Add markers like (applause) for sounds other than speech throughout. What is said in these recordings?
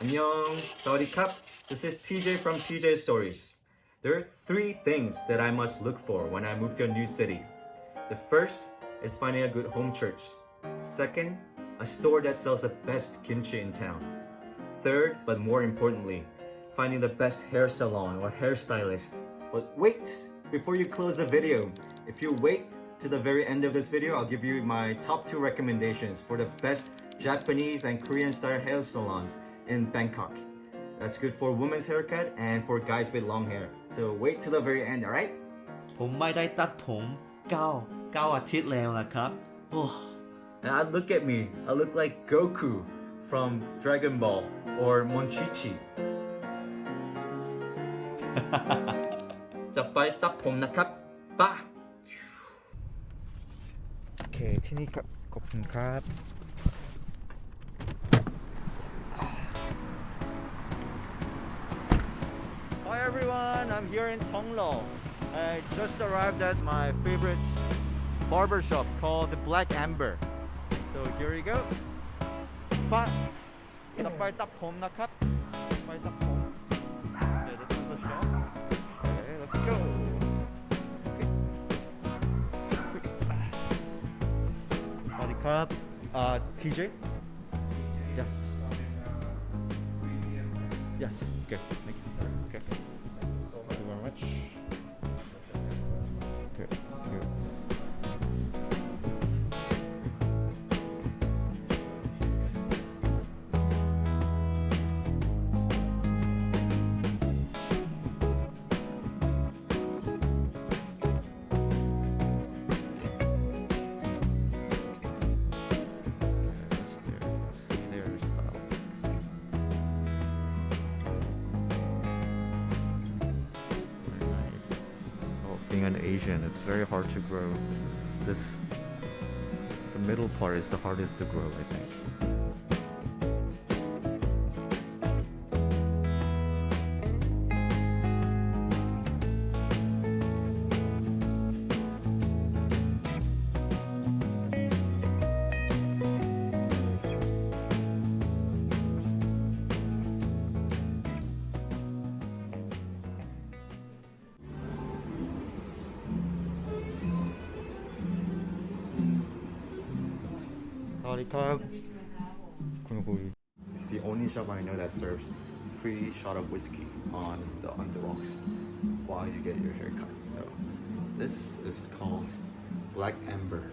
Annyeong, Sawadee Cup. This is TJ from TJ Stories. There are three things that I must look for when I move to a new city. The first is finding a good home church. Second, a store that sells the best kimchi in town. Third, but more importantly, finding the best hair salon or hairstylist. But wait, before you close the video, if you wait to the very end of this video, I'll give you my top two recommendations for the best Japanese and Korean style hair salons in Bangkok. That's good for women's haircut and for guys with long hair. So wait till the very end, alright? Oh, and I look at me. I look like Goku from Dragon Ball or Monchichi. (laughs) จะไปตัดผมนะครับปะโอเคที่นี่ครับขอบคุณครับ everyone, I'm here in Tonglo. I just arrived at my favorite barber shop called the Black Amber. So here we go. But the part up home nakat. Part up home. Okay, this is the shop. Okay, let's go. Body cup. Uh, TJ. Yes. Yes. Okay. Thank you. Okay. Thank you very much. Okay. Thank you. Being an Asian, it's very hard to grow. This, the middle part is the hardest to grow, I think. Howdy Club. It's the only shop I know that serves free shot of whiskey on the on the rocks while you get your haircut. So this is called Black Amber.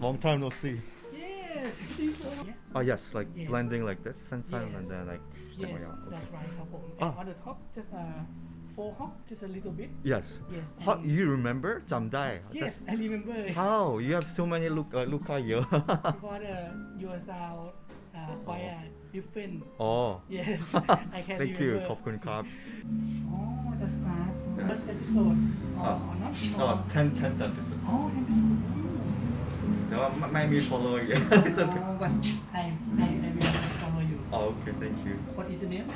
Long time no see. Yes, people. Oh yes, like Yes. blending like this, sensan, Yes. and then like Yes, okay. that's right, ครับผม Ah. And on the top, just uh, four hop, just a little bit. Yes. Yes. How, and- you remember? จำได้ Yes, I remember. How? You have so many look uh, look at you. (laughs) (laughs) Because uh, your sound uh, quite uh, different. oh. (laughs) Yes, I can Thank you. remember. ขอบคุณครับ Oh, the start. Yes. First episode. Ah. Oh, or not? Oh, Or- 10 10 episode. Oh, episode. แต่ว่าไม่ไม่มี follow อยู่ It's okay. Oh, but I, I, I will follow you. Oh, okay, thank you. What is the name?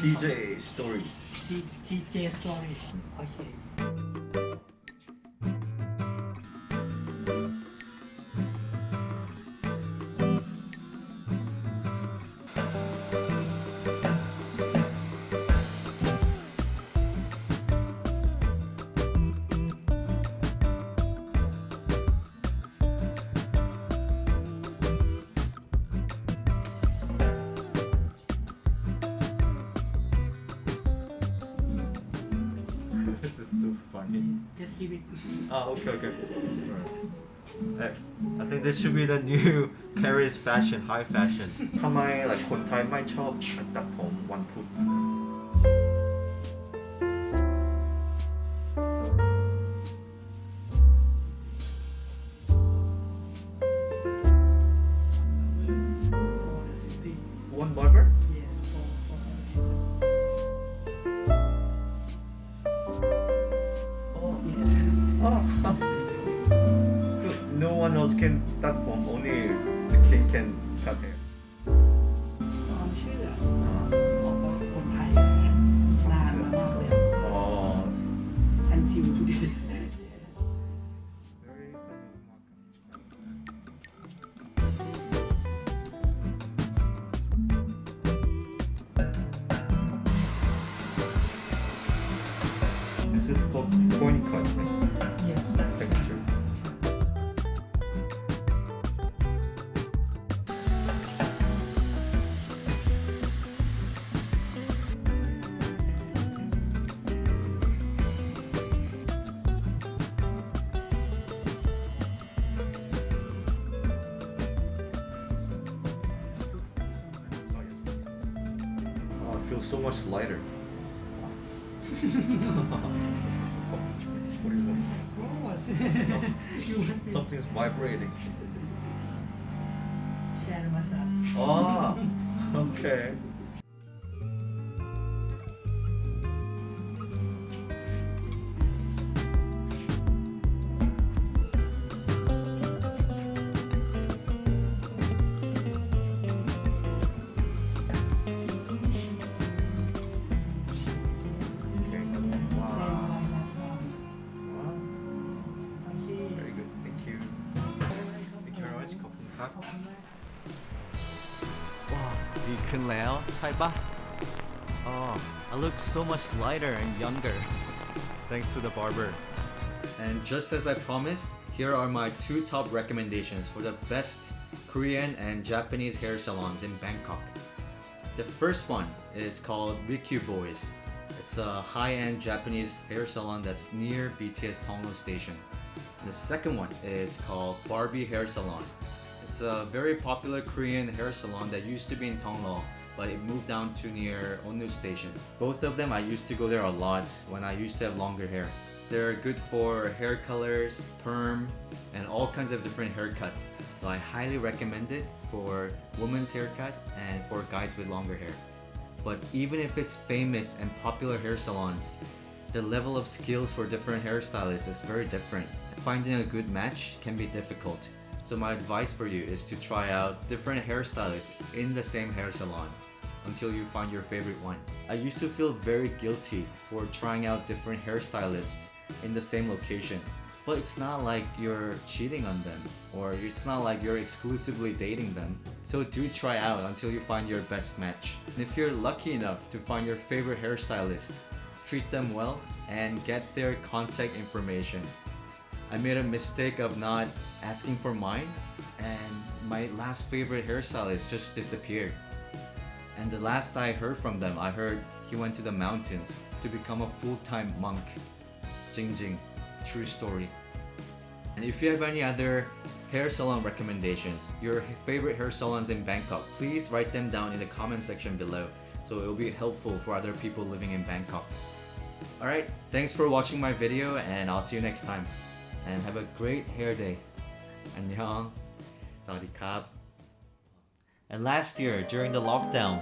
TJ Stories. T, TJ Story. Okay. (laughs) this is so funny. Just give it. Oh, okay, okay. Alright. I think this should be the new (laughs) Paris fashion, high fashion. (laughs) ทำไม like คนไทยไม่ชอบตัดผมวันพุธ animals can that form, only the king can cut hair. Feel so much lighter. what is that? (laughs) Something's vibrating. share massage. Ah, okay. Okay, ดีขึ้นแล้วใช่ปะ Oh, I look so much lighter and younger thanks to the barber. And just as I promised, here are my two top recommendations for the best Korean and Japanese hair salons in Bangkok. The first one is called Rikyu Boys. It's a high-end Japanese hair salon that's near BTS Tonglo Station. The second one is called Barbie Hair Salon. It's a very popular Korean hair salon that used to be in Tonglo, but it moved down to near Onnu Station. Both of them I used to go there a lot when I used to have longer hair. They're good for hair colors, perm, and all kinds of different haircuts. So I highly recommend it for women's haircut and for guys with longer hair. But even if it's famous and popular hair salons, the level of skills for different hairstylists is very different. Finding a good match can be difficult. So my advice for you is to try out different hairstylists in the same hair salon until you find your favorite one. I used to feel very guilty for trying out different hairstylists in the same location. But it's not like you're cheating on them or it's not like you're exclusively dating them. So do try out until you find your best match. And if you're lucky enough to find your favorite hairstylist, treat them well and get their contact information. I made a mistake of not asking for mine, and my last favorite hairstylist just disappeared. And the last I heard from them, I heard he went to the mountains to become a full time monk. Jing Jing, true story. And if you have any other hair salon recommendations, your favorite hair salons in Bangkok, please write them down in the comment section below so it will be helpful for other people living in Bangkok. Alright, thanks for watching my video and I'll see you next time And have a great hair day. 안녕. 사와디캅. And last year, during the lockdown,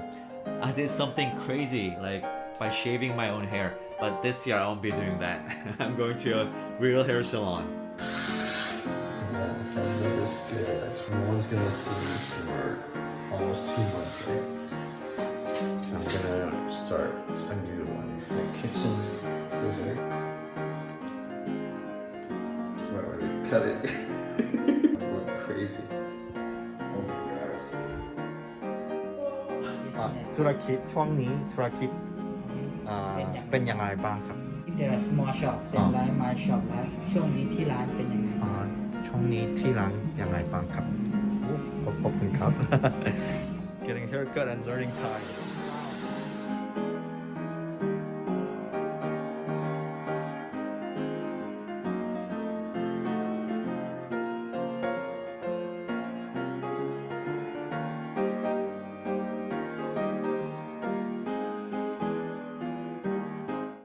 I did something crazy, like by shaving my own hair. But this year, I won't be doing that. (laughs) I'm going to a real hair salon. Yeah, if I do this good, no one's gonna see me for almost two months, right? So I'm gonna start a new life. My kitchen Where would we cut it? I went crazy. Oh my god. อะธุรกิจช่วงนี้ธุรกิจอ่าเป็นยังไงบ้างครับเดอะ small shop เซ็นไลน์ my shop แล้ว ช่วงนี้ที่ร้านเป็นยังไงอ่าบ้างช่วงนี้ที่ร้านยังไงบ้างครับโอ้ขอบขอบคุณครับ Getting a haircut and learning Thai.